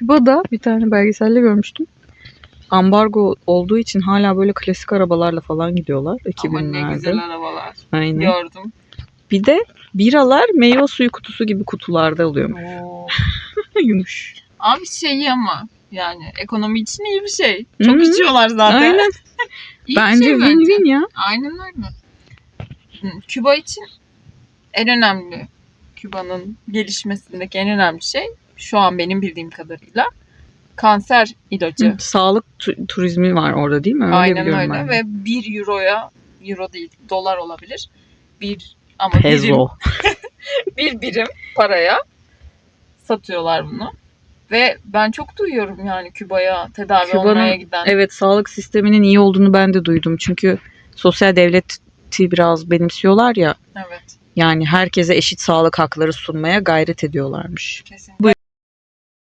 Küba'da bir tane belgeselde görmüştüm. Ambargo olduğu için hala böyle klasik arabalarla falan gidiyorlar Ama ne 2000'lerde. güzel arabalar. Aynen. Gördüm. Bir de biralar meyve suyu kutusu gibi kutularda. Oo. Yumuş. Abi şey ama yani ekonomi için iyi bir şey. Çok Hı hı. içiyorlar zaten. Aynen. İyi Bence şey win-win ya. Aynen öyle. Küba için en önemli Küba'nın gelişmesindeki en önemli şey şu an benim bildiğim kadarıyla kanser ilacı. Sağlık tu- turizmi var orada değil mi? Öyle Aynen öyle ben ve 1 euroya euro değil dolar olabilir. Bir ama birim, Pezo. bir birim paraya satıyorlar bunu. Ve ben çok duyuyorum yani Küba'ya tedavi Küba'nın- olmaya giden. Evet sağlık sisteminin iyi olduğunu ben de duydum. Çünkü sosyal devleti biraz benimsiyorlar ya. Evet. Yani herkese eşit sağlık hakları sunmaya gayret ediyorlarmış. Kesinlikle.